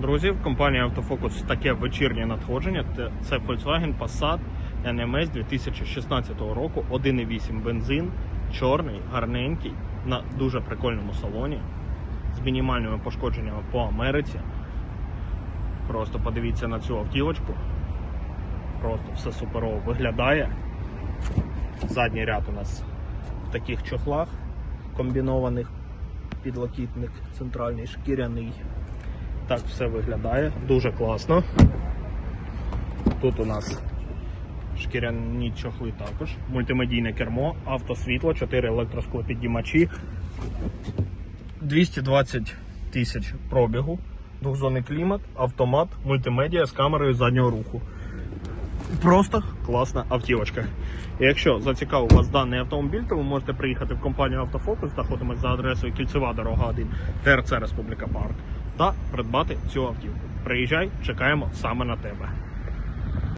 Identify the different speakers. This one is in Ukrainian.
Speaker 1: Друзі, в компанії Автофокус таке вечірнє надходження. Це- Volkswagen Passat NMS 2016 року, 1,8 бензин, чорний, гарненький, на дуже прикольному салоні, з мінімальними пошкодженнями по Америці. Просто подивіться на цю автівочку. Просто все суперово виглядає. Задній ряд у нас в таких чохлах комбінованих, підлокітник центральний, шкіряний. Так все виглядає, дуже класно. Тут у нас шкіряні чохли також, мультимедійне кермо, автосвітло, 4 електросклопідіймачі, 220 тисяч пробігу, двохзонний клімат, автомат, мультимедіа з камерою заднього руху. Просто класна автівочка. І якщо зацікавив вас даний автомобіль, то ви можете приїхати в компанію Автофокус, знаходимося за адресою Кільцева дорога 1, ТРЦ Республіка Парк, та придбати цю автівку. Приїжджай, чекаємо саме на тебе.